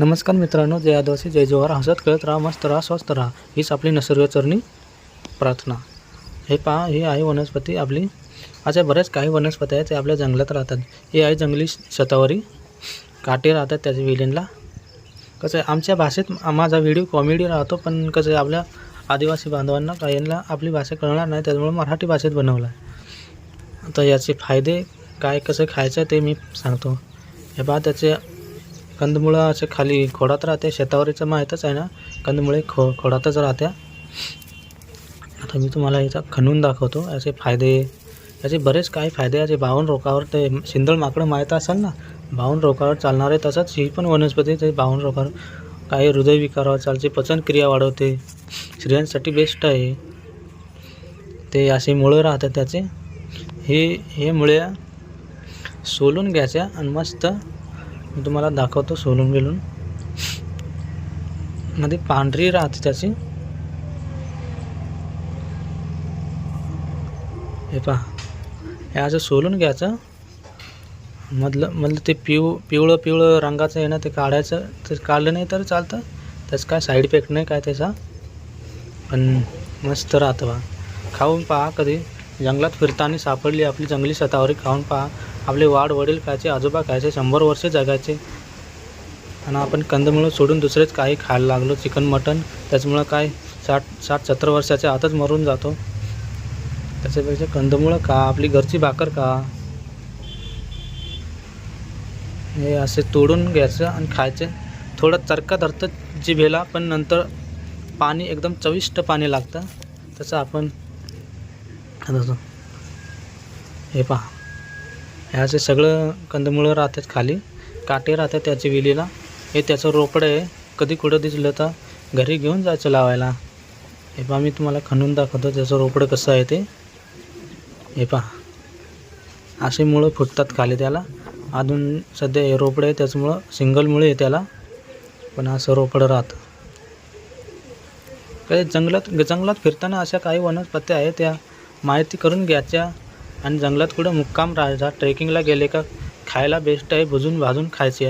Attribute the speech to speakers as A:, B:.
A: नमस्कार मित्रांनो जय आदिवासी जय जोहार. हसत खेळत राहा मस्त राहा स्वस्त राहा. हीच आपली निसर्गचरणी प्रार्थना. हे पहा हे आहे वनस्पती आपली. अशा बऱ्याच काही वनस्पती आहेत ते आपल्या जंगलात राहतात. हे आहे जंगली शतावरी. काटे राहतात त्याच्या विलीनला कसं आहे आमच्या भाषेत माझा व्हिडिओ कॉमेडी राहतो पण कसं आहे आपल्या आदिवासी बांधवांना काहींना आपली भाषा कळणार नाही त्याच्यामुळे मराठी भाषेत बनवलं आहे तर याचे फायदे काय कसं खायचं ते मी सांगतो. हे पहा त्याचे कंदमुळं असे खाली खोडात राहते शेतावरीचं माहीतच आहे ना कंदमुळे खो खोडातच राहत्या आता मी तुम्हाला याचा खणून दाखवतो याचे फायदे याचे बरेच काही फायदे याचे बावन रोगावर ते शिंदळ माकडं माहीत असेल ना बावन रोगावर चालणारे तसंच ही पण वनस्पती ते बावन रोगावर काही हृदयविकारावर चालते पचनक्रिया वाढवते. स्त्रियांसाठी बेस्ट आहे. ते असे मुळं राहतात त्याचे. हे हे मुळ्या सोलून घ्यायच्या आणि मस्त मी तुम्हाला दाखवतो सोलून गेलून. मध्ये पांढरी राहते त्याची. हे पहा. हे असं सोलून घ्यायचं. मधलं मधलं ते पिव पिवळं पिवळं रंगाचं आहे ना ते काढायचं. ते काढलं नाही तर चालतं. त्याचं काय साईड इफेक्ट नाही काय त्याचा. पण मस्त राहतं बा. खाऊन पहा कधी. जंगलात फिरताना सापडली आपली जंगली सतावरी खाऊन पहा. आपले वाढ वडील खायचे आजोबा खायचे शंभर वर्ष जगायचे. आणि आपण कंदमुळं सोडून दुसरेच काही खायला लागलो. चिकन मटन त्याच्यामुळं काय साठ साठ सत्तर वर्षाच्या आतच मरून जातो. त्याच्यापेक्षा कंदमुळं खा आपली घरची भाकर खा हे असे तोडून घ्यायचं आणि खायचे. थोडं चरका धरतं जिभेला पण नंतर पाणी एकदम चविष्ट पाणी लागतं. तसं आपण हे पहा. हे असे सगळं कंदमुळं राहतात खाली काटे राहतात त्याची विलीला. हे त्याचं रोपडं आहे. कधी कुठं दिसलं तर घरी घेऊन जायचं लावायला. हे पहा मी तुम्हाला खणून दाखवतो त्याचं रोपडं कसं आहे ते. हे पहा. असे मुळं फुटतात खाली त्याला. अजून सध्या हे रोपडं आहे त्याच्यामुळं सिंगल मुळे आहे त्याला. पण असं रोपडं राहतं. काही जंगलात जंगलात फिरताना अशा काही वनस्पत्या आहेत त्या माहिती करून घ्यायच्या. आणि जंगलात कुठं मुक्काम राहायचा? ट्रेकिंगला गेले का? खायला बेस्ट आहे भुजून भाजून खायचे.